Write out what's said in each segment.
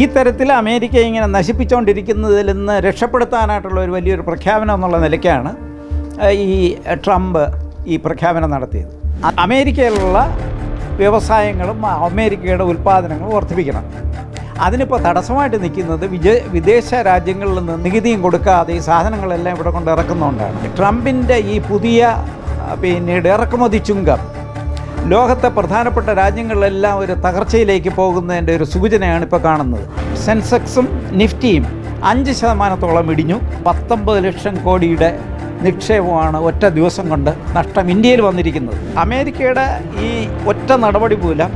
ഈ തരത്തിൽ അമേരിക്ക ഇങ്ങനെ നശിപ്പിച്ചുകൊണ്ടിരിക്കുന്നതിൽ നിന്ന് രക്ഷപ്പെടുത്താനായിട്ടുള്ള ഒരു വലിയൊരു പ്രഖ്യാപനം എന്നുള്ള നിലയ്ക്കാണ് ഈ ട്രംപ് ഈ പ്രഖ്യാപനം നടത്തിയത്. അമേരിക്കയിലുള്ള വ്യവസായങ്ങളും അമേരിക്കയുടെ ഉൽപ്പാദനങ്ങളും വർദ്ധിപ്പിക്കണം. അതിനിപ്പോൾ തടസ്സമായിട്ട് നിൽക്കുന്നത് വിജ വിദേശ രാജ്യങ്ങളിൽ നിന്ന് നികുതിയും കൊടുക്കാതെ ഈ സാധനങ്ങളെല്ലാം ഇവിടെ കൊണ്ട് ഇറക്കുന്നതുകൊണ്ടാണ് ട്രംപിന്റെ ഈ പുതിയ പിന്നീട് ഇറക്കുമതി ചുങ്കം ലോകത്തെ പ്രധാനപ്പെട്ട രാജ്യങ്ങളിലെല്ലാം ഒരു തകർച്ചയിലേക്ക് പോകുന്നതിന്റെ ഒരു സൂചനയാണ് ഇപ്പോൾ കാണുന്നത്. സെൻസെക്സും നിഫ്റ്റിയും അഞ്ച് ശതമാനത്തോളം ഇടിഞ്ഞു. പത്തൊമ്പത് ലക്ഷം കോടിയുടെ നിക്ഷേപമാണ് ഒറ്റ ദിവസം കൊണ്ട് നഷ്ടം ഇന്ത്യയിൽ വന്നിരിക്കുന്നത്. അമേരിക്കയുടെ ഈ ഒറ്റ നടപടി മൂലം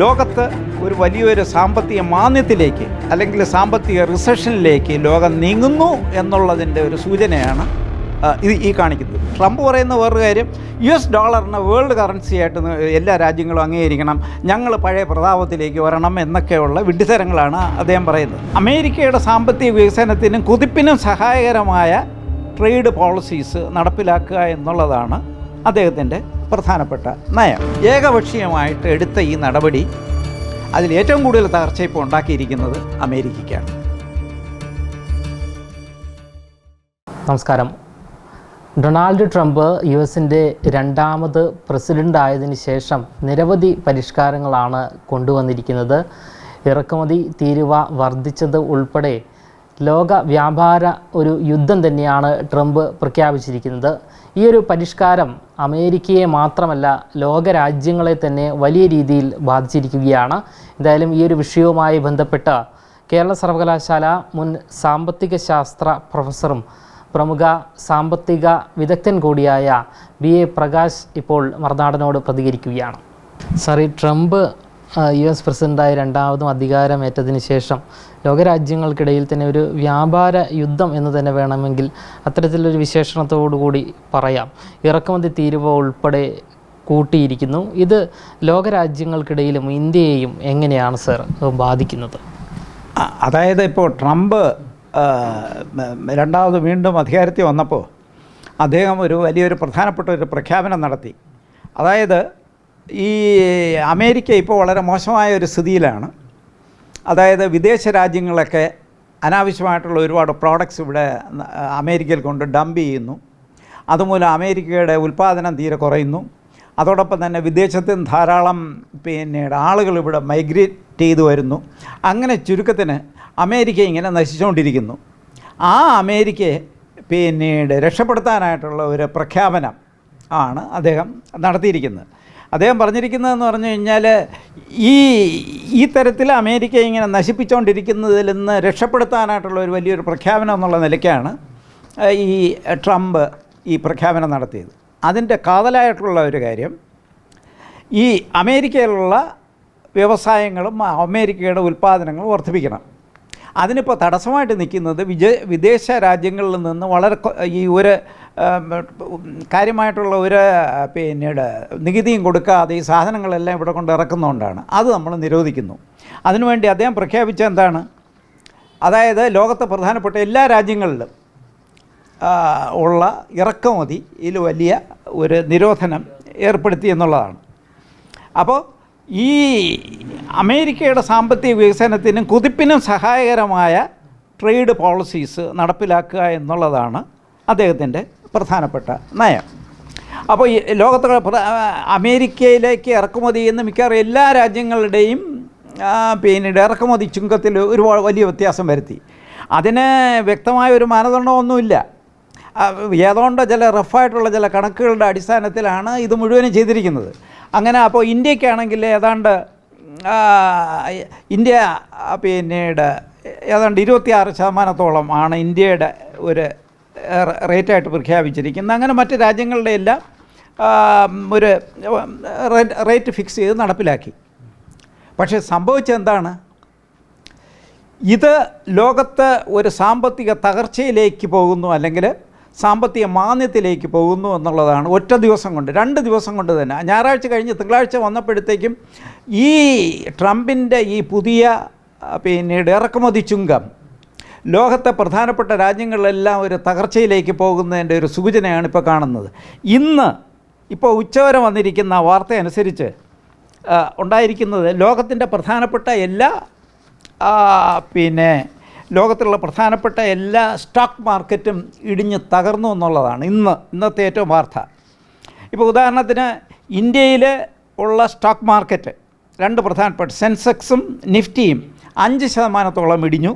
ലോകത്ത് ഒരു വലിയൊരു സാമ്പത്തിക മാന്ദ്യത്തിലേക്ക് അല്ലെങ്കിൽ സാമ്പത്തിക റിസഷനിലേക്ക് ലോകം നീങ്ങുന്നു എന്നുള്ളതിന്റെ ഒരു സൂചനയാണ് ഇത് ഈ കാണിക്കുന്നത്. ട്രംപ് പറയുന്ന വേറൊരു കാര്യം യു എസ് ഡോളറിനെ വേൾഡ് കറൻസിയായിട്ട് എല്ലാ രാജ്യങ്ങളും അംഗീകരിക്കണം ഞങ്ങൾ പഴയ പ്രതാപത്തിലേക്ക് വരണം എന്നൊക്കെയുള്ള വിഡ്ഢിതരങ്ങളാണ് അദ്ദേഹം പറയുന്നത്. അമേരിക്കയുടെ സാമ്പത്തിക വികസനത്തിനും കുതിപ്പിനും സഹായകരമായ ട്രേഡ് പോളിസീസ് നടപ്പിലാക്കുക എന്നുള്ളതാണ് അദ്ദേഹത്തിന്റെ പ്രധാനപ്പെട്ട നയം. ഏകപക്ഷീയമായിട്ട് എടുത്ത ഈ നടപടി അതിൽ ഏറ്റവും കൂടുതൽ തകർച്ച ഇപ്പോൾ ഉണ്ടാക്കിയിരിക്കുന്നത് അമേരിക്കയ്ക്കാണ്. നമസ്കാരം. ഡൊണാൾഡ് ട്രംപ് യു എസിന്റെ രണ്ടാമത് പ്രസിഡന്റ് ആയതിനു ശേഷം നിരവധി പരിഷ്കാരങ്ങളാണ് കൊണ്ടുവന്നിരിക്കുന്നത്. ഇറക്കുമതി തീരുവ വർദ്ധിച്ചത് ഉൾപ്പെടെ ലോക വ്യാപാര ഒരു യുദ്ധം തന്നെയാണ് ട്രംപ് പ്രഖ്യാപിച്ചിരിക്കുന്നത്. ഈ ഒരു പരിഷ്കാരം അമേരിക്കയെ മാത്രമല്ല ലോകരാജ്യങ്ങളെ തന്നെ വലിയ രീതിയിൽ ബാധിച്ചിരിക്കുകയാണ്. എന്തായാലും ഈ ഒരു വിഷയവുമായി ബന്ധപ്പെട്ട് കേരള സർവകലാശാല മുൻ സാമ്പത്തിക ശാസ്ത്ര പ്രൊഫസറും പ്രമുഖ സാമ്പത്തിക വിദഗ്ധൻ കൂടിയായ ബി എ പ്രകാശ് ഇപ്പോൾ മറുനാടനോട് പ്രതികരിക്കുകയാണ്. ഈ ട്രംപ് യു എസ് പ്രസിഡന്റായി രണ്ടാമതും അധികാരമേറ്റതിന് ശേഷം ലോകരാജ്യങ്ങൾക്കിടയിൽ തന്നെ ഒരു വ്യാപാര യുദ്ധം എന്ന് തന്നെ വേണമെങ്കിൽ അത്തരത്തിലൊരു വിശേഷണത്തോടു കൂടി പറയാം. ഇറക്കുമതി തീരുവ ഉൾപ്പെടെ കൂട്ടിയിരിക്കുന്നു. ഇത് ലോകരാജ്യങ്ങൾക്കിടയിലും ഇന്ത്യയെയും എങ്ങനെയാണ് സർ ബാധിക്കുന്നത്? അതായത് ഇപ്പോൾ ട്രംപ് രണ്ടാമത് വീണ്ടും അധികാരത്തിൽ വന്നപ്പോൾ അദ്ദേഹം ഒരു വലിയൊരു പ്രധാനപ്പെട്ട ഒരു പ്രഖ്യാപനം നടത്തി. അതായത് ഈ അമേരിക്ക ഇപ്പോൾ വളരെ മോശമായ ഒരു സ്ഥിതിയിലാണ്. അതായത് വിദേശ രാജ്യങ്ങളൊക്കെ അനാവശ്യമായിട്ടുള്ള ഒരുപാട് പ്രോഡക്ട്സ് ഇവിടെ അമേരിക്കയിൽ കൊണ്ട് ഡംപ് ചെയ്യുന്നു. അതുമൂലം അമേരിക്കയുടെ ഉൽപ്പാദനം തീരെ കുറയുന്നു. അതോടൊപ്പം തന്നെ വിദേശത്തും ധാരാളം പിന്നീട് ആളുകൾ ഇവിടെ മൈഗ്രേറ്റ് ചെയ്തു വരുന്നു. അങ്ങനെ ചുരുക്കത്തിന് അമേരിക്ക ഇങ്ങനെ നശിച്ചുകൊണ്ടിരിക്കുന്നു. ആ അമേരിക്കയെ പിന്നീട് രക്ഷപ്പെടുത്താനായിട്ടുള്ള ഒരു പ്രഖ്യാപനം ആണ് അദ്ദേഹം നടത്തിയിരിക്കുന്നത്. അദ്ദേഹം പറഞ്ഞിരിക്കുന്നതെന്ന് പറഞ്ഞു കഴിഞ്ഞാൽ ഈ ഈ തരത്തിൽ അമേരിക്ക ഇങ്ങനെ നശിപ്പിച്ചുകൊണ്ടിരിക്കുന്നതിൽ നിന്ന് രക്ഷപ്പെടുത്താനായിട്ടുള്ള ഒരു വലിയൊരു പ്രഖ്യാപനം എന്നുള്ള നിലയ്ക്കാണ് ഈ ട്രംപ് ഈ പ്രഖ്യാപനം നടത്തിയത്. അതിന്റെ കാതലായിട്ടുള്ള ഒരു കാര്യം ഈ അമേരിക്കയിലുള്ള വ്യവസായങ്ങളും അമേരിക്കയുടെ ഉൽപ്പാദനങ്ങളും വർദ്ധിപ്പിക്കണം. അതിനിപ്പോൾ തടസ്സമായിട്ട് നിൽക്കുന്നത് വിജ വിദേശ രാജ്യങ്ങളിൽ നിന്ന് വളരെ ഈ ഒരു കാര്യമായിട്ടുള്ള ഒരു പിന്നീട് നികുതിയും കൊടുക്കാതെ ഈ സാധനങ്ങളെല്ലാം ഇവിടെ കൊണ്ട് ഇറക്കുന്നതുകൊണ്ടാണ് അത് നമ്മൾ നിരോധിക്കുന്നു. അതിനുവേണ്ടി അദ്ദേഹം പ്രഖ്യാപിച്ച എന്താണ്? അതായത് ലോകത്തെ പ്രധാനപ്പെട്ട എല്ലാ രാജ്യങ്ങളിലും ഉള്ള ഇറക്കുമതിയിൽ വലിയ ഒരു നിരോധനം ഏർപ്പെടുത്തി എന്നുള്ളതാണ്. അപ്പോൾ ഈ അമേരിക്കയുടെ സാമ്പത്തിക വികസനത്തിനും കുതിപ്പിനും സഹായകരമായ ട്രേഡ് പോളിസീസ് നടപ്പിലാക്കുക എന്നുള്ളതാണ് അദ്ദേഹത്തിന്റെ പ്രധാനപ്പെട്ട നയം. അപ്പോൾ ഈ ലോകത്തെ അമേരിക്കയിലേക്ക് ഇറക്കുമതി ചെയ്യുന്ന മിക്കവാറും എല്ലാ രാജ്യങ്ങളുടെയും പിന്നീട് ഇറക്കുമതി ചുങ്കത്തിൽ ഒരുപാട് വലിയ വ്യത്യാസം വരുത്തി. അതിന് വ്യക്തമായ ഒരു മാനദണ്ഡമൊന്നുമില്ല. ഏതാണ്ട് ചില റഫായിട്ടുള്ള ചില കണക്കുകളുടെ അടിസ്ഥാനത്തിലാണ് ഇത് മുഴുവനും ചെയ്തിരിക്കുന്നത്. അങ്ങനെ അപ്പോൾ ഇന്ത്യക്കാണെങ്കിൽ ഏതാണ്ട് ഇന്ത്യ പിന്നീട് ഏതാണ്ട് ഇരുപത്തിയാറ് ശതമാനത്തോളം ആണ് ഇന്ത്യയുടെ ഒരു റേറ്റായിട്ട് പ്രഖ്യാപിച്ചിരിക്കുന്നത്. അങ്ങനെ മറ്റ് രാജ്യങ്ങളുടെ എല്ലാം ഒരു റേറ്റ് ഫിക്സ് ചെയ്ത് നടപ്പിലാക്കി. പക്ഷേ സംഭവിച്ചെന്താണ് ഇത് ലോകത്ത് ഒരു സാമ്പത്തിക തകർച്ചയിലേക്ക് പോകുന്നു അല്ലെങ്കിൽ സാമ്പത്തിക മാന്യത്തിലേക്ക് പോകുന്നു എന്നുള്ളതാണ് ഒറ്റ ദിവസം കൊണ്ട് രണ്ട് ദിവസം കൊണ്ട് തന്നെ. ഞായറാഴ്ച കഴിഞ്ഞ് തിങ്കളാഴ്ച വന്നപ്പോഴത്തേക്കും ഈ ട്രംപിന്റെ ഈ പുതിയ പിന്നീട് ഇറക്കുമതി ചുങ്കം ലോകത്തെ പ്രധാനപ്പെട്ട രാജ്യങ്ങളിലെല്ലാം ഒരു തകർച്ചയിലേക്ക് പോകുന്നതിന്റെ ഒരു സൂചനയാണ് ഇപ്പോൾ കാണുന്നത്. ഇന്ന് ഇപ്പോൾ ഉച്ചവരെ വന്നിരിക്കുന്ന വാർത്ത അനുസരിച്ച് ഉണ്ടായിരിക്കുന്നത് ലോകത്തിന്റെ പ്രധാനപ്പെട്ട എല്ലാ പിന്നെ ലോകത്തിലുള്ള പ്രധാനപ്പെട്ട എല്ലാ സ്റ്റോക്ക് മാർക്കറ്റും ഇടിഞ്ഞ് തകർന്നു എന്നുള്ളതാണ് ഇന്ന് ഇന്നത്തെ ഏറ്റവും വാർത്ത. ഇപ്പോൾ ഉദാഹരണത്തിന് ഇന്ത്യയിൽ ഉള്ള സ്റ്റോക്ക് മാർക്കറ്റ് രണ്ട് പ്രധാനപ്പെട്ട സെൻസെക്സും നിഫ്റ്റിയും അഞ്ച് ശതമാനത്തോളം ഇടിഞ്ഞു.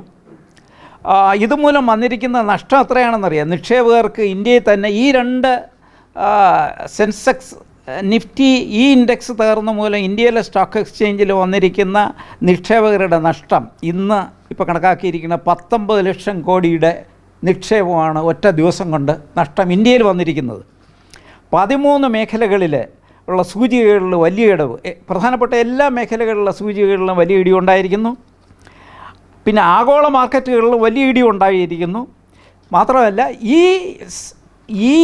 ഇതുമൂലം വന്നിരിക്കുന്ന നഷ്ടം എത്രയാണെന്നറിയാം? നിക്ഷേപകർക്ക് ഇന്ത്യയിൽ തന്നെ ഈ രണ്ട് സെൻസെക്സ് നിഫ്റ്റി ഈ ഇൻഡെക്സ് തകർന്ന മൂലം ഇന്ത്യയിലെ സ്റ്റോക്ക് എക്സ്ചേഞ്ചിൽ വന്നിരിക്കുന്ന നിക്ഷേപകരുടെ നഷ്ടം ഇന്ന് ഇപ്പോൾ കണക്കാക്കിയിരിക്കുന്ന പത്തൊമ്പത് ലക്ഷം കോടിയുടെ നിക്ഷേപമാണ് ഒറ്റ ദിവസം കൊണ്ട് നഷ്ടം ഇന്ത്യയിൽ വന്നിരിക്കുന്നത്. പതിമൂന്ന് മേഖലകളിൽ ഉള്ള സൂചികകളിൽ വലിയ ഇടവ്. പ്രധാനപ്പെട്ട എല്ലാ മേഖലകളിലുള്ള സൂചികകളിലും വലിയ ഇടിവ് ഉണ്ടായിരിക്കുന്നു. പിന്നെ ആഗോള മാർക്കറ്റുകളിൽ വലിയ ഇടിവ് ഉണ്ടായിരിക്കുന്നു. മാത്രമല്ല ഈ ഈ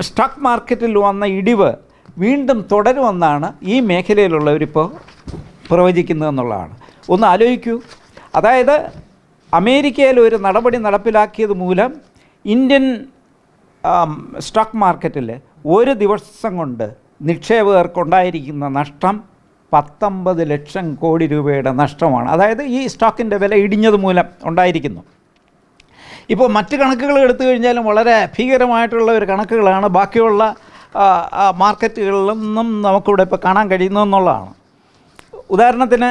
സ്റ്റോക്ക് മാർക്കറ്റിൽ വന്ന ഇടിവ് വീണ്ടും തുടരുമെന്നാണ് ഈ മേഖലയിലുള്ളവരിപ്പോൾ പ്രവചിക്കുന്നതെന്നുള്ളതാണ്. ഒന്ന് ആലോചിക്കൂ. അതായത് അമേരിക്കയിൽ ഒരു നടപടി നടപ്പിലാക്കിയത് മൂലം ഇന്ത്യൻ സ്റ്റോക്ക് മാർക്കറ്റിൽ ഒരു ദിവസം കൊണ്ട് നിക്ഷേപകർക്കുണ്ടായിരിക്കുന്ന നഷ്ടം പത്തൊമ്പത് ലക്ഷം കോടി രൂപയുടെ നഷ്ടമാണ്. അതായത് ഈ സ്റ്റോക്കിന്റെ വില ഇടിഞ്ഞത് മൂലം ഉണ്ടായിരിക്കുന്നു. ഇപ്പോൾ മറ്റ് കണക്കുകൾ എടുത്തു കഴിഞ്ഞാലും വളരെ ഭീകരമായിട്ടുള്ള ഒരു കണക്കുകളാണ് ബാക്കിയുള്ള നിന്നും നമുക്കിവിടെ ഇപ്പോൾ കാണാൻ കഴിയുന്നതെന്നുള്ളതാണ് ഉദാഹരണത്തിന്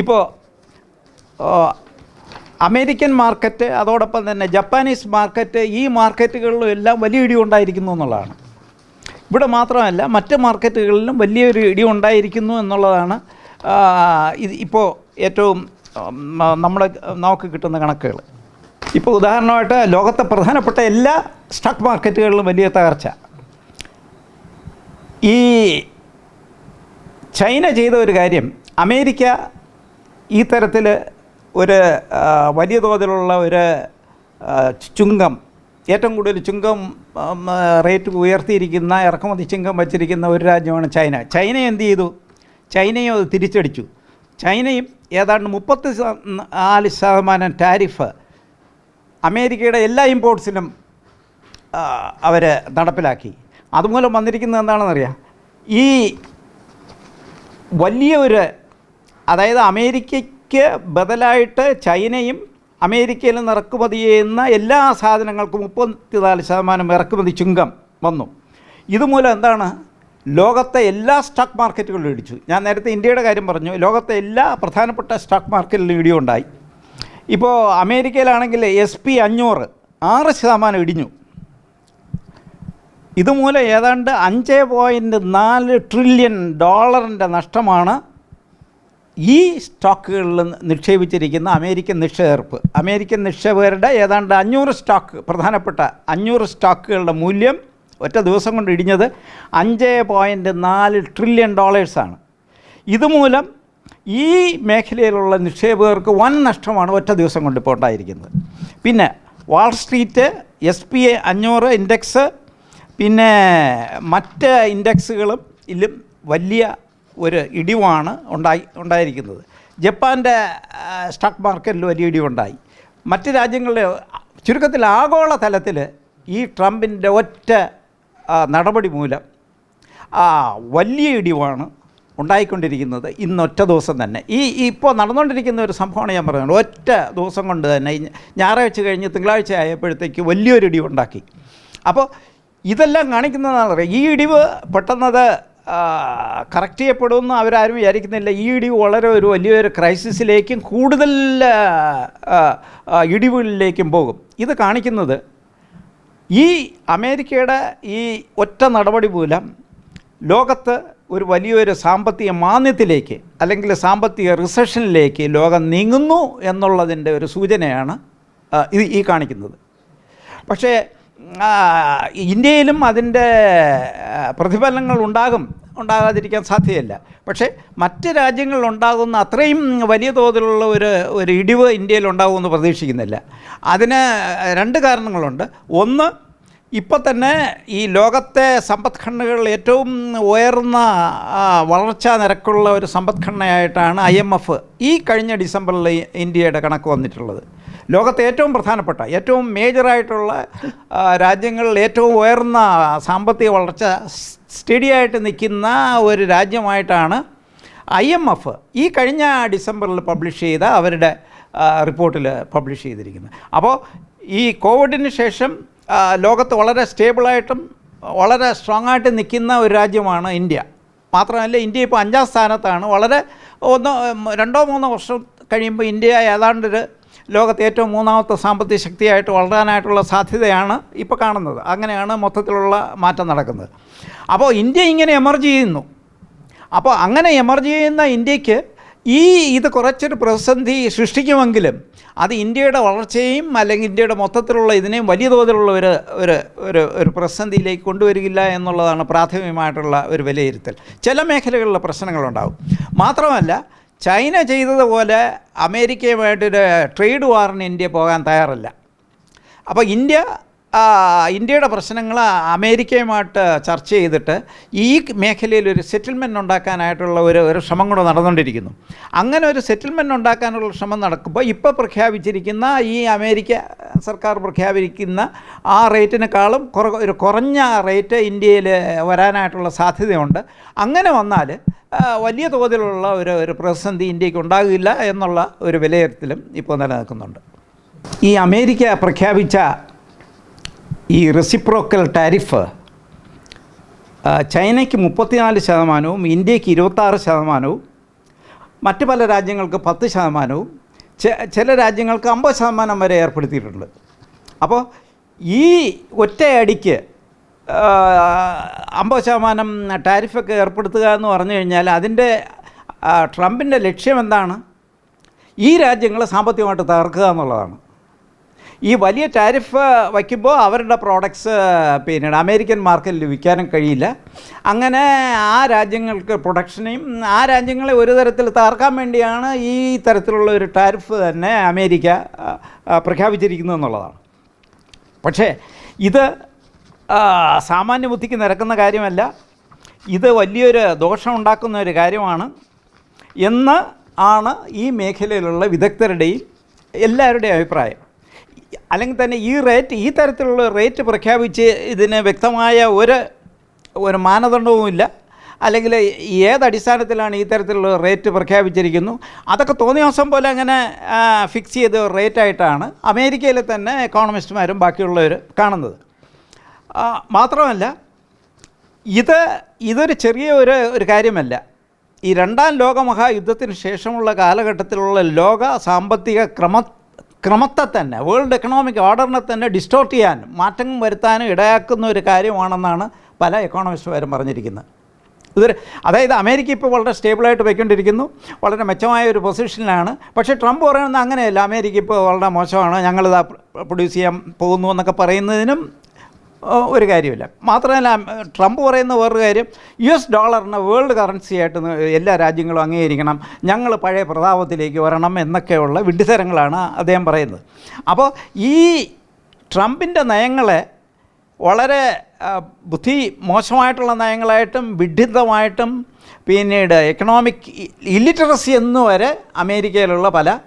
ഇപ്പോൾ അമേരിക്കൻ മാർക്കറ്റ് അതോടൊപ്പം തന്നെ ജപ്പാനീസ് മാർക്കറ്റ് ഈ മാർക്കറ്റുകളിലും എല്ലാം വലിയ ഇടി ഉണ്ടായിരിക്കുന്നു എന്നുള്ളതാണ്. ഇവിടെ മാത്രമല്ല മറ്റ് മാർക്കറ്റുകളിലും വലിയൊരു ഇടി ഉണ്ടായിരിക്കുന്നു എന്നുള്ളതാണ് ഇത് ഇപ്പോൾ ഏറ്റവും നമ്മുടെ നമുക്ക് കിട്ടുന്ന കണക്കുകൾ. ഇപ്പോൾ ഉദാഹരണമായിട്ട് ലോകത്തെ പ്രധാനപ്പെട്ട എല്ലാ സ്റ്റോക്ക് മാർക്കറ്റുകളിലും വലിയ തകർച്ച. ഈ ചൈന ചെയ്ത ഒരു കാര്യം അമേരിക്ക ഈ തരത്തിൽ ഒരു വലിയ തോതിലുള്ള ഒരു ചുങ്കം ഏറ്റവും കൂടുതൽ ചുങ്കം റേറ്റ് ഉയർത്തിയിരിക്കുന്ന ഇറക്കുമതി ചുങ്കം വച്ചിരിക്കുന്ന ഒരു രാജ്യമാണ് ചൈന. ചൈന എന്ത് ചെയ്തു? ചൈനയും അത് തിരിച്ചടിച്ചു. ചൈനയും ഏതാണ്ട് മുപ്പത്തി നാല് ശതമാനം ടാരിഫ് അമേരിക്കയുടെ എല്ലാ ഇമ്പോർട്ട്സിനും അവർ നടപ്പിലാക്കി. അതുമൂലം വന്നിരിക്കുന്നത് എന്താണെന്നറിയാം? ഈ വലിയ ഒരു അതായത് അമേരിക്കയ്ക്ക് ബദലായിട്ട് ചൈനയും അമേരിക്കയിൽ നിന്ന് ഇറക്കുമതി ചെയ്യുന്ന എല്ലാ സാധനങ്ങൾക്കും മുപ്പത്തിനാല് ശതമാനം ഇറക്കുമതി ചുങ്കം വന്നു. ഇതുമൂലം എന്താണ്? ലോകത്തെ എല്ലാ സ്റ്റോക്ക് മാർക്കറ്റുകളിലും ഇടിച്ചു. ഞാൻ നേരത്തെ ഇന്ത്യയുടെ കാര്യം പറഞ്ഞു. ലോകത്തെ എല്ലാ പ്രധാനപ്പെട്ട സ്റ്റോക്ക് മാർക്കറ്റിലും ഇടിയുണ്ടായി ഇപ്പോൾ അമേരിക്കയിലാണെങ്കിൽ എസ് പി അഞ്ഞൂറ് ആറ് ശതമാനം ഇടിഞ്ഞു. ഇതുമൂലം ഏതാണ്ട് അഞ്ച് പോയിന്റ് നാല് ട്രില്യൺ ഡോളറിന്റെ നഷ്ടമാണ് ഈ സ്റ്റോക്കുകളിൽ നിക്ഷേപിച്ചിരിക്കുന്ന അമേരിക്കൻ നിക്ഷേപർപ്പ് അമേരിക്കൻ നിക്ഷേപകരുടെ ഏതാണ്ട് അഞ്ഞൂറ് സ്റ്റോക്ക് പ്രധാനപ്പെട്ട അഞ്ഞൂറ് സ്റ്റോക്കുകളുടെ മൂല്യം ഒറ്റ ദിവസം കൊണ്ട് ഇടിഞ്ഞത് അഞ്ച് പോയിന്റ് നാല് ട്രില്യൺ ഡോളേഴ്സാണ് ഇതുമൂലം ഈ മേഖലയിലുള്ള നിക്ഷേപകർക്ക് വൻ നഷ്ടമാണ് ഒറ്റ ദിവസം കൊണ്ട് ഇപ്പോൾ ഉണ്ടായിരിക്കുന്നത്. പിന്നെ wall street S P A അഞ്ഞൂറ് ഇൻഡെക്സ് പിന്നെ മറ്റ് ഇൻഡെക്സുകളും ഇതിലും വലിയ ഒരു ഇടിവാണ് ഉണ്ടായി ഉണ്ടായിരിക്കുന്നത്. ജപ്പാന്റെ സ്റ്റോക്ക് മാർക്കറ്റിൽ വലിയ ഇടിവുണ്ടായി. മറ്റ് രാജ്യങ്ങളുടെ ചുരുക്കത്തിൽ ആഗോള തലത്തിൽ ഈ ട്രംപിന്റെ ഒറ്റ നടപടി മൂലം ആ വലിയ ഇടിവാണ് ഉണ്ടായിക്കൊണ്ടിരിക്കുന്നത് ഇന്ന് ഒറ്റ ദിവസം തന്നെ. ഈ ഇപ്പോൾ നടന്നുകൊണ്ടിരിക്കുന്ന ഒരു സംഭവമാണ് ഞാൻ പറയുന്നത് ഒറ്റ ദിവസം കൊണ്ട് തന്നെ ഞായറാഴ്ച കഴിഞ്ഞ് തിങ്കളാഴ്ച ആയപ്പോഴത്തേക്ക് വലിയൊരു ഇടിവുണ്ടാക്കി അപ്പോൾ ഇതെല്ലാം കാണിക്കുന്നതാണ് പറയുക ഈ ഇടിവ് പെട്ടെന്നത് കറക്റ്റ് ചെയ്യപ്പെടുമെന്ന് അവരാരും വിചാരിക്കുന്നില്ല. ഈ ഇടിവ് വളരെ ഒരു വലിയൊരു ക്രൈസിസിലേക്കും കൂടുതൽ ഇടിവുകളിലേക്കും പോകും. ഇത് കാണിക്കുന്നത് ഈ അമേരിക്കയുടെ ഈ ഒറ്റ നടപടി മൂലം ലോകത്ത് ഒരു വലിയൊരു സാമ്പത്തിക മാന്ദ്യത്തിലേക്ക് അല്ലെങ്കിൽ സാമ്പത്തിക റിസഷനിലേക്ക് ലോകം നീങ്ങുന്നു എന്നുള്ളതിന്റെ ഒരു സൂചനയാണ് ഇത് ഈ കാണിക്കുന്നത്. പക്ഷേ ഇന്ത്യയിലും അതിന്റെ പ്രതിഫലങ്ങൾ ഉണ്ടാകും. ഉണ്ടാകാതിരിക്കാൻ സാധ്യതയില്ല. പക്ഷേ മറ്റ് രാജ്യങ്ങളിൽ ഉണ്ടാകുന്ന അത്രയും വലിയ തോതിലുള്ള ഒരു ഒരു ഇടിവ് ഇന്ത്യയിൽ ഉണ്ടാകുമെന്ന് പ്രതീക്ഷിക്കുന്നില്ല. അതിന് രണ്ട് കാരണങ്ങളുണ്ട്. ഒന്ന് ഇപ്പോൾ തന്നെ ഈ ലോകത്തെ സമ്പദ്ഘടനകളിൽ ഏറ്റവും ഉയർന്ന വളർച്ചാ നിരക്കുള്ള ഒരു സമ്പദ്ഘടനയായിട്ടാണ് ഐ എം എഫ് ഈ കഴിഞ്ഞ ഡിസംബറിൽ ഇന്ത്യയുടെ കണക്ക് വന്നിട്ടുള്ളത്. ലോകത്തെ ഏറ്റവും പ്രധാനപ്പെട്ട ഏറ്റവും മേജറായിട്ടുള്ള രാജ്യങ്ങളിൽ ഏറ്റവും ഉയർന്ന സാമ്പത്തിക വളർച്ച സ്റ്റഡിയായിട്ട് നിൽക്കുന്ന ഒരു രാജ്യമായിട്ടാണ് ഐ എം എഫ്. ഈ കഴിഞ്ഞ ഡിസംബറിൽ പബ്ലിഷ് ചെയ്ത അവരുടെ റിപ്പോർട്ടിൽ പബ്ലിഷ് ചെയ്തിരിക്കുന്നത്. അപ്പോൾ ഈ കോവിഡിന് ശേഷം ലോകത്ത് വളരെ സ്റ്റേബിളായിട്ടും വളരെ സ്ട്രോങ് ആയിട്ട് നിൽക്കുന്ന ഒരു രാജ്യമാണ് ഇന്ത്യ. മാത്രമല്ല ഇന്ത്യ ഇപ്പോൾ അഞ്ചാം സ്ഥാനത്താണ്. വളരെ ഒന്നോ രണ്ടോ മൂന്നോ വർഷം കഴിയുമ്പോൾ ഇന്ത്യ ഏതാണ്ടൊരു ലോകത്തെ ഏറ്റവും മൂന്നാമത്തെ സാമ്പത്തിക ശക്തിയായിട്ട് വളരാനായിട്ടുള്ള സാധ്യതയാണ് ഇപ്പോൾ കാണുന്നത്. അങ്ങനെയാണ് മൊത്തത്തിലുള്ള മാറ്റം നടക്കുന്നത്. അപ്പോൾ ഇന്ത്യ ഇങ്ങനെ എമർജ് ചെയ്യുന്നു. അപ്പോൾ അങ്ങനെ എമർജ് ചെയ്യുന്ന ഇന്ത്യയ്ക്ക് ഈ ഇത് കുറച്ചൊരു പ്രതിസന്ധി സൃഷ്ടിക്കുമെങ്കിലും അത് ഇന്ത്യയുടെ വളർച്ചയും അല്ലെങ്കിൽ ഇന്ത്യയുടെ മൊത്തത്തിലുള്ള ഇതിനെയും വലിയ തോതിലുള്ള ഒരു ഒരു ഒരു ഒരു പ്രതിസന്ധിയിലേക്ക് കൊണ്ടുവരികില്ല എന്നുള്ളതാണ് പ്രാഥമികമായിട്ടുള്ള ഒരു വിലയിരുത്തൽ. ചില മേഖലകളിലെ പ്രശ്നങ്ങളുണ്ടാകും മാത്രമല്ല ചൈന ചെയ്തതുപോലെ അമേരിക്കയുമായിട്ടൊരു ട്രേഡ് വാറിന് ഇന്ത്യ പോകാൻ തയ്യാറല്ല. അപ്പോൾ ഇന്ത്യ ഇന്ത്യയുടെ പ്രശ്നങ്ങൾ അമേരിക്കയുമായിട്ട് ചർച്ച ചെയ്തിട്ട് ഈ മേഖലയിൽ ഒരു സെറ്റിൽമെന്റ് ഉണ്ടാക്കാനായിട്ടുള്ള ഒരു ഒരു ശ്രമം കൂടെ നടന്നുകൊണ്ടിരിക്കുന്നു. അങ്ങനെ ഒരു സെറ്റിൽമെന്റ് ഉണ്ടാക്കാനുള്ള ശ്രമം നടക്കുമ്പോൾ ഇപ്പോൾ പ്രഖ്യാപിച്ചിരിക്കുന്ന ഈ അമേരിക്ക സർക്കാർ പ്രഖ്യാപിക്കുന്ന ആ റേറ്റിനേക്കാളും കുറ ഒരു കുറഞ്ഞ റേറ്റ് ഇന്ത്യയിൽ വരാനായിട്ടുള്ള സാധ്യതയുണ്ട്. അങ്ങനെ വന്നാൽ വലിയ തോതിലുള്ള ഒരു ഒരു പ്രതിസന്ധി ഇന്ത്യയ്ക്ക് ഉണ്ടാകില്ല എന്നുള്ള ഒരു വിലയിരുത്തലും ഇപ്പോൾ നിലനിൽക്കുന്നുണ്ട്. ഈ അമേരിക്ക പ്രഖ്യാപിച്ച ഈ റെസിപ്രോക്കൽ ടാരിഫ് ചൈനയ്ക്ക് മുപ്പത്തിനാല് ശതമാനവും ഇന്ത്യയ്ക്ക് ഇരുപത്താറ് ശതമാനവും മറ്റ് പല രാജ്യങ്ങൾക്ക് പത്ത് ശതമാനവും ചില രാജ്യങ്ങൾക്ക് അമ്പത് ശതമാനം വരെ ഏർപ്പെടുത്തിയിട്ടുണ്ട്. അപ്പോൾ ഈ ഒറ്റയടിക്ക് അമ്പത് ശതമാനം ടാരിഫൊക്കെ ഏർപ്പെടുത്തുക എന്ന് പറഞ്ഞു കഴിഞ്ഞാൽ അതിന്റെ ട്രംപിന്റെ ലക്ഷ്യം എന്താണ്? ഈ രാജ്യങ്ങളെ സാമ്പത്തികമായിട്ട് തകർക്കുക എന്നുള്ളതാണ്. ഈ വലിയ ടാരിഫ് വയ്ക്കുമ്പോൾ അവരുടെ പ്രോഡക്ട്സ് പിന്നീട് അമേരിക്കൻ മാർക്കറ്റിൽ വിൽക്കാനും കഴിയില്ല. അങ്ങനെ ആ രാജ്യങ്ങൾക്ക് പ്രൊഡക്ഷനെയും ആ രാജ്യങ്ങളെ ഒരു തരത്തിൽ തകർക്കാൻ വേണ്ടിയാണ് ഈ തരത്തിലുള്ള ഒരു ടാരിഫ് തന്നെ അമേരിക്ക പ്രഖ്യാപിച്ചിരിക്കുന്നത് എന്നുള്ളതാണ്. പക്ഷേ ഇത് സാമാന്യ ബുദ്ധിക്ക് നിരക്കുന്ന കാര്യമല്ല. ഇത് വലിയൊരു ദോഷം ഉണ്ടാക്കുന്ന ഒരു കാര്യമാണ്. എന്ന് ആണ് ഈ മേഖലയിലുള്ള വിദഗ്ധരുടെയും എല്ലാവരുടെയും അഭിപ്രായം. അല്ലെങ്കിൽ തന്നെ ഈ റേറ്റ് ഈ തരത്തിലുള്ള റേറ്റ് പ്രഖ്യാപിച്ച് ഇതിന് വ്യക്തമായ ഒരു ഒരു മാനദണ്ഡവുമില്ല അല്ലെങ്കിൽ ഏതടിസ്ഥാനത്തിലാണ് ഈ തരത്തിലുള്ള റേറ്റ് പ്രഖ്യാപിച്ചിരിക്കുന്നു? അതൊക്കെ തോന്നിയ ദിവസം പോലെ അങ്ങനെ ഫിക്സ് ചെയ്ത റേറ്റായിട്ടാണ് അമേരിക്കയിലെ തന്നെ എക്കോണമിസ്റ്റുമാരും ബാക്കിയുള്ളവർ കാണുന്നത്. മാത്രമല്ല ഇത് ഇതൊരു ചെറിയ ഒരു ഒരു കാര്യമല്ല. ഈ രണ്ടാം ലോകമഹായുദ്ധത്തിന് ശേഷമുള്ള കാലഘട്ടത്തിലുള്ള ലോക സാമ്പത്തിക ക്രമ ക്രമത്തെ തന്നെ വേൾഡ് എക്കണോമിക് ഓർഡറിനെ തന്നെ ഡിസ്റ്റോർട്ട് ചെയ്യാനും മാറ്റം വരുത്താനും ഇടയാക്കുന്ന ഒരു കാര്യമാണെന്നാണ് പല എക്കോണമിസ്റ്റുമാരും പറഞ്ഞിരിക്കുന്നത്. ഇതൊരു അതായത് അമേരിക്ക ഇപ്പോൾ വളരെ സ്റ്റേബിളായിട്ട് പോയിക്കൊണ്ടിരിക്കുന്നു വളരെ മെച്ചമായ ഒരു പൊസിഷനിലാണ്. പക്ഷേ ട്രംപ് പറയുന്നത് അങ്ങനെയല്ല അമേരിക്ക ഇപ്പോൾ വളരെ മോശമാണ് ഞങ്ങളിത് പ്രൊഡ്യൂസ് ചെയ്യാൻ പോകുന്നു എന്നൊക്കെ പറയുന്നതിനും ഒരു കാര്യമില്ല. മാത്രമല്ല ട്രംപ് പറയുന്ന വേറൊരു കാര്യം യു എസ് ഡോളറിനെ വേൾഡ് കറൻസി ആയിട്ട് എല്ലാ രാജ്യങ്ങളും അംഗീകരിക്കണം ഞങ്ങൾ പഴയ പ്രതാപത്തിലേക്ക് വരണം എന്നൊക്കെയുള്ള വിഡ്ഢിതരങ്ങളാണ് അദ്ദേഹം പറയുന്നത്. അപ്പോൾ ഈ ട്രംപിന്റെ നയങ്ങളെ വളരെ ബുദ്ധി മോശമായിട്ടുള്ള നയങ്ങളായിട്ടും വിഡ്ഢിത്തമായിട്ടും പിന്നീട് എക്കണോമിക് ഇല്ലിറ്ററസി എന്ന് വരെ അമേരിക്കയിലുള്ള പല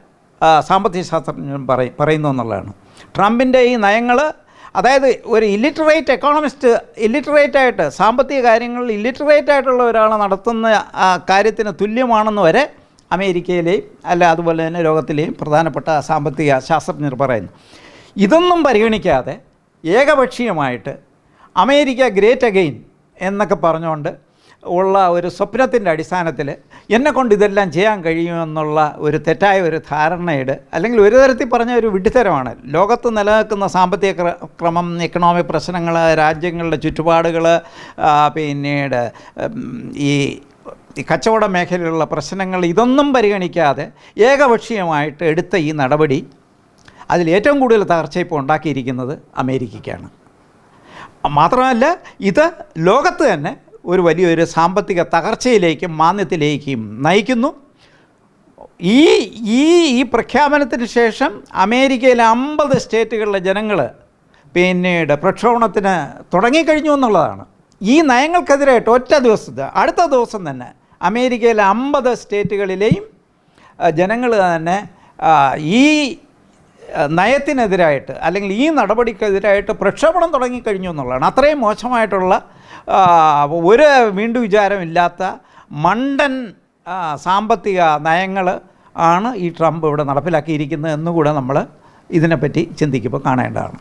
സാമ്പത്തിക ശാസ്ത്രജ്ഞരും പറയും പറയുന്നു എന്നുള്ളതാണ്. ട്രംപിന്റെ ഈ നയങ്ങൾ അതായത് ഒരു ഇല്ലിറ്ററേറ്റ് എക്കോണമിസ്റ്റ് ഇല്ലിറ്ററേറ്റ് ആയിട്ട് സാമ്പത്തിക കാര്യങ്ങളിൽ ഇല്ലിറ്ററേറ്റ് ആയിട്ടുള്ള ഒരാൾ നടത്തുന്ന കാര്യത്തിന് തുല്യമാണെന്ന് വരെ അമേരിക്കയിലെയും അല്ല അതുപോലെ തന്നെ ലോകത്തിലെയും പ്രധാനപ്പെട്ട സാമ്പത്തിക ശാസ്ത്രജ്ഞർ പറയുന്നു. ഇതൊന്നും പരിഗണിക്കാതെ ഏകപക്ഷീയമായിട്ട് അമേരിക്ക ഗ്രേറ്റ് അഗെയിൻ എന്നൊക്കെ പറഞ്ഞുകൊണ്ട് ഉള്ള ഒരു സ്വപ്നത്തിന്റെ അടിസ്ഥാനത്തിൽ എന്നെ കൊണ്ട് ഇതെല്ലാം ചെയ്യാൻ കഴിയുമെന്നുള്ള ഒരു തെറ്റായ ഒരു ധാരണയുടെ അല്ലെങ്കിൽ ഒരു തരത്തിൽ പറഞ്ഞ ഒരു വിഡ്ഢിത്തരമാണ്. ലോകത്ത് നിലനിൽക്കുന്ന സാമ്പത്തിക ക്ര- ക്രമം എക്കണോമിക് പ്രശ്നങ്ങൾ രാജ്യങ്ങളുടെ ചുറ്റുപാടുകൾ പിന്നീട് ഈ ഈ കച്ചവട മേഖലയിലുള്ള പ്രശ്നങ്ങൾ ഇതൊന്നും പരിഗണിക്കാതെ ഏകപക്ഷീയമായിട്ട് എടുത്ത ഈ നടപടി അതിൽ ഏറ്റവും കൂടുതൽ തകർച്ച ഇപ്പോൾ ഉണ്ടാക്കിയിരിക്കുന്നത് അമേരിക്കയ്ക്കാണ്. മാത്രമല്ല ഇത് ലോകത്ത് തന്നെ ഒരു വലിയൊരു സാമ്പത്തിക തകർച്ചയിലേക്കും മാന്ദ്യത്തിലേക്കും നയിക്കുന്നു. ഈ ഈ ഈ പ്രഖ്യാപനത്തിന് ശേഷം അമേരിക്കയിലെ അമ്പത് സ്റ്റേറ്റുകളിലെ ജനങ്ങൾ പിന്നീട് പ്രക്ഷോഭണത്തിന് തുടങ്ങിക്കഴിഞ്ഞു എന്നുള്ളതാണ്. ഈ നയങ്ങൾക്കെതിരായിട്ട് ഒറ്റ ദിവസത്തെ അടുത്ത ദിവസം തന്നെ അമേരിക്കയിലെ അമ്പത് സ്റ്റേറ്റുകളിലെയും ജനങ്ങൾ തന്നെ ഈ നയത്തിനെതിരായിട്ട് അല്ലെങ്കിൽ ഈ നടപടിക്കെതിരായിട്ട് പ്രക്ഷോഭണം തുടങ്ങിക്കഴിഞ്ഞു എന്നുള്ളതാണ്. അത്രയും മോശമായിട്ടുള്ള ഒരു വീണ്ടു വിചാരമില്ലാത്ത മണ്ടൻ സാമ്പത്തിക നയങ്ങൾ ആണ് ഈ ട്രംപ് ഇവിടെ നടപ്പിലാക്കിയിരിക്കുന്നത് എന്നുകൂടെ നമ്മൾ ഇതിനെപ്പറ്റി ചിന്തിക്കുമ്പോൾ കാണേണ്ടതാണ്.